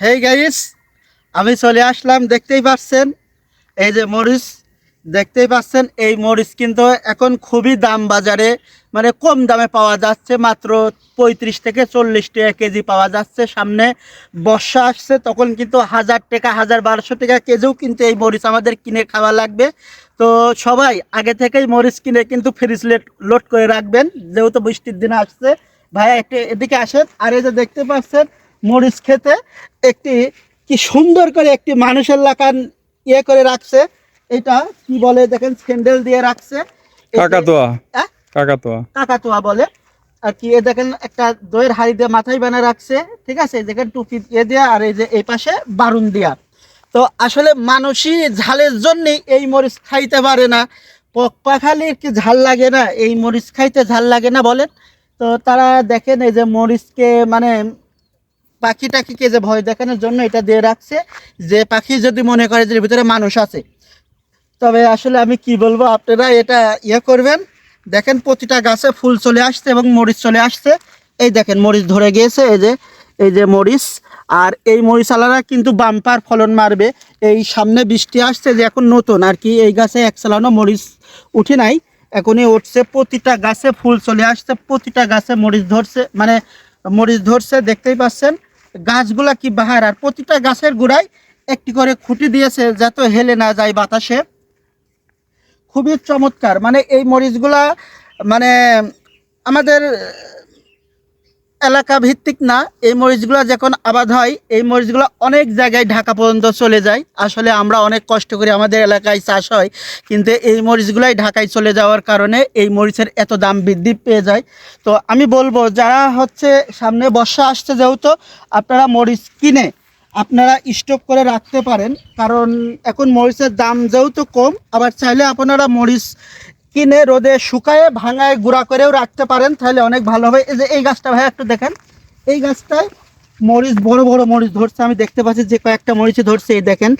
Hey guys আমি চলে আসলাম, দেখতেই পাচ্ছেন? এই যে মরিচ, দেখতেই পাচ্ছেন? এই মরিচ কিন্তু এখন খুবই দাম বাজারে মানে কম দামে পাওয়া যাচ্ছে, মাত্র পঁয়ত্রিশ থেকে চল্লিশ টাকা কেজি পাওয়া যাচ্ছে। সামনে বর্ষা আসছে, তখন কিন্তু হাজার টাকা, হাজার বারোশো টাকা কেজিও কিন্তু এই মরিচ আমাদের কিনে খাওয়া লাগবে। তো সবাই আগে থেকেই মরিচ কিনে কিন্তু ফ্রিজ লোড করে রাখবেন, যেহেতু বৃষ্টির দিন আসছে। ভাইয়া, একটু এদিকে আসেন, আর এই যে দেখতে পাচ্ছেন মরিচ খেতে একটি কি সুন্দর করে একটি মানুষের লাকান ইয়ে করে রাখছে। এটা কি বলে দেখেন স্যান্ডেল দিয়ে রাখছে। এতে- কাকাতোয়া। কাকাতোয়া। বলে। আর কি এ দেখেন একটা দইয়ের হাড়ি দিয়ে মাথায় বানা রাখছে। ঠিক আছে? এই দেখেন টুপি দিয়ে দেয়া আর এই যে এই পাশে বারুন দিয়া। তো আসলে মানুষই ঝালের জন্যই এই মরিচ খাইতে পারে না। পক পাখালি কি ঝাল লাগে না? এই মরিচ খাইতে ঝাল লাগে না বলেন। তো তারা দেখেন এই যে মরিচকে মানে পাখি টাকিকে যে ভয় দেখানোর জন্য এটা দিয়ে রাখছে? যে পাখি যদি মনে করে যে ভিতরে মানুষ আছে। তবে আসলে আমি কি বলব, আপনারা এটা ইয়ে করবেন। দেখেন প্রতিটা গাছে ফুল চলে আসছে এবং মরিচ চলে আসছে। এই দেখেন মরিচ ধরে গিয়েছে, এই যে এই যে মরিচ। আর এই মরিচালারা কিন্তু বাম্পার ফলন মারবে। এই সামনে বৃষ্টি আসছে যে এখন নতুন, আর কি এই গাছে এক চালানো মরিচ উঠে নাই। এখনই উঠছে, প্রতিটা গাছে ফুল চলে আসছে, প্রতিটা গাছে মরিচ ধরছে মানে মরিচ ধরছে, দেখতেই পাচ্ছেন। গাছগুলা কি বাহার? আর প্রতিটা গাছের গোড়ায় একটি করে খুঁটি দিয়েছে যাতে হেলে না যায় বাতাসে। খুবই চমৎকার। মানে এই মরিচগুলা মানে আমাদের এলাকা ভিত্তিক না, এই মরিচগুলো যখন আবাদ হয়, এই মরিচগুলো অনেক জায়গায় ঢাকা পর্যন্ত চলে যায়। আসলে আমরা অনেক কষ্ট করে আমাদের এলাকায় চাষ হয়, কিন্তু এই মরিচগুলাই ঢাকায় চলে যাওয়ার কারণে এই মরিচের এত দাম বৃদ্ধি পেয়ে যায়। তো আমি বলব, যারা হচ্ছে সামনে বর্ষা আসছে যেহেতু, আপনারা মরিচ কিনে আপনারা স্টক করে রাখতে পারেন। কারণ এখন মরিচের দাম যেহেতু কম, আবার চাইলে আপনারা মরিচ কিনে রোদে শুকায়ে ভাঙায় গুঁড়া করেও রাখতে পারেন তাহলে অনেক ভালো হবে। এই যে এই গাছটা ভাই একটু দেখেন। এই গাছটায় মরিচ বড় বড় মরিচ ধরছে। আমি দেখতে পাচ্ছি যে কয়েকটা মরিচে ধরছে। এই দেখেন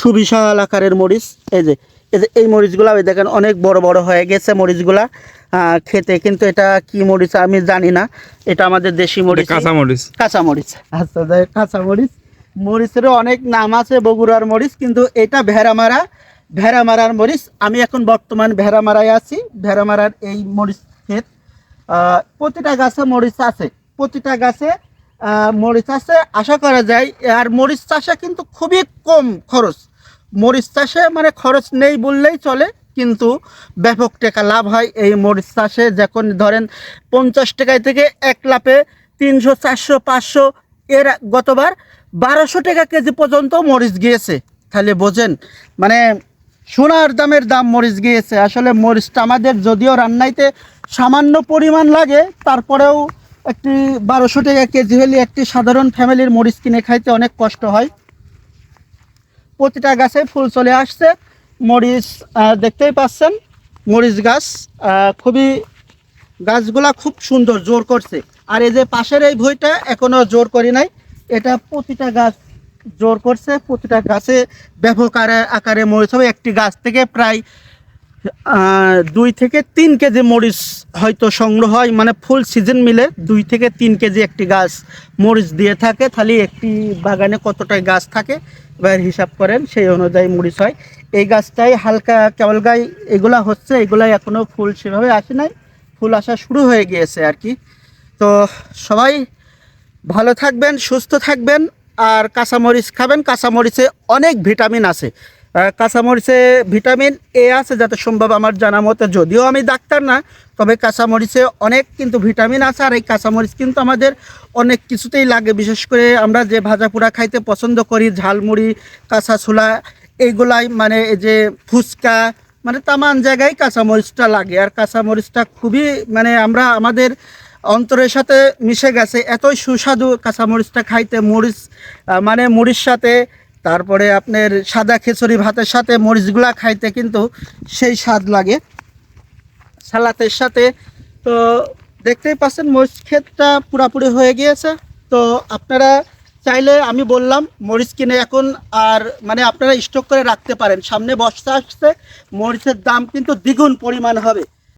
সুবিশাল আকারের মরিচ। এই যে এই যে এই মরিচগুলা ওই দেখেন অনেক বড় বড় হয়ে গেছে মরিচগুলা। খেতে কিন্তু এটা কি মরিচ আমি জানি না। এটা আমাদের দেশি মরিচ। কাঁচামরিচ কাঁচামরিচ আচ্ছা কাঁচা মরিচ। মরিচেরও অনেক নাম আছে বগুড়ার মরিচ। কিন্তু এটা ভেড়ামারা ভেড়ামারার মরিচ। আমি এখন বর্তমান ভেড়ামারায় আছি। ভেড়া মারার এই মরিচ ক্ষেত প্রতিটা গাছে মরিচ আছে। প্রতিটা গাছে মরিচ আছে। আশা করা যায়, আর মরিচ চাষে কিন্তু খুবই কম খরচ। মরিচ চাষে মানে খরচ নেই বললেই চলে, কিন্তু ব্যাপক টাকা লাভ হয় এই মরিচ চাষে। যখন ধরেন পঞ্চাশ টাকায় থেকে এক লাপে তিনশো, চারশো, পাঁচশো, এর গতবার বারোশো টাকা কেজি পর্যন্ত মরিচ গিয়েছে। তাহলে বোঝেন মানে সোনার দামের দাম মরিচ গিয়েছে। আসলে মরিচটা আমাদের যদিও রান্নাইতে সামান্য পরিমাণ লাগে, তারপরেও একটি বারোশো টাকা কেজি হলে একটি সাধারণ ফ্যামিলির মরিচ কিনে খাইতে অনেক কষ্ট হয়। প্রতিটা গাছে ফুল চলে আসছে। মরিচ দেখতেই পাচ্ছেন, মরিচ গাছ খুবই গাছগুলা খুব সুন্দর, জোর করছে। আর এই যে পাশের এই ভইটা এখনও জোর করি নাই। এটা প্রতিটা গাছ জোর করছে, প্রতিটা গাছে ব্যাপক আকারে মরিচ হবে। একটি গাছ থেকে প্রায় দুই থেকে তিন কেজি মরিচ হয়তো সংগ্রহ হয়। মানে ফুল সিজন মিলে দুই থেকে তিন কেজি একটি গাছ মরিচ দিয়ে থাকে। তাহলে একটি বাগানে কতটা গাছ থাকে, এবার হিসাব করেন, সেই অনুযায়ী মরিচ হয়। এই গাছটাই হালকা কেবল গাই, এগুলা হচ্ছে, এগুলাই এখনও ফুল সেভাবে আসে নাই। ফুল আসা শুরু হয়ে গিয়েছে আর কি। তো সবাই ভালো থাকবেন, সুস্থ থাকবেন। আর কাঁচামরিচ খাবেন, কাঁচামরিচে অনেক ভিটামিন আছে। কাঁচামরিচে ভিটামিন এ আছে, যাতে সম্ভব আমার জানা মতে। যদিও আমি ডাক্তার না, তবে কাঁচামরিচে অনেক কিন্তু ভিটামিন আছে, আর এই কাঁচামরিচ কিন্তু আমাদের অনেক কিছুতেই লাগে। বিশেষ করে আমরা যে ভাজা পোড়া খাইতে পছন্দ করি, ঝালমুড়ি, কাঁচা ছোলা, এইগুলাই মানে এই যে ফুচকা মানে তামান জায়গায় কাঁচামরিচটা লাগে। আর কাঁচামরিচটা খুবই মানে আমরা আমাদের অন্তরের সাথে মিশে গেছে। এতই সুস্বাদু কাঁচামরিচটা খাইতে, মরিচ মানে মুড়ির সাথে, তারপরে আপনার সাদা খিচুড়ি ভাতের সাথে মরিচগুলা খাইতে কিন্তু সেই স্বাদ লাগে। সালাতের সাথে, তো দেখতেই পাচ্ছেন মরিচ ক্ষেতটা পুরাপুরি হয়ে গিয়েছে। তো আপনারা চাইলে আমি বললাম, মরিচ কিনে এখন আর মানে আপনারা স্টক করে রাখতে পারেন। সামনে বর্ষা আসছে, মরিচের দাম কিন্তু দ্বিগুণ পরিমাণ হবে।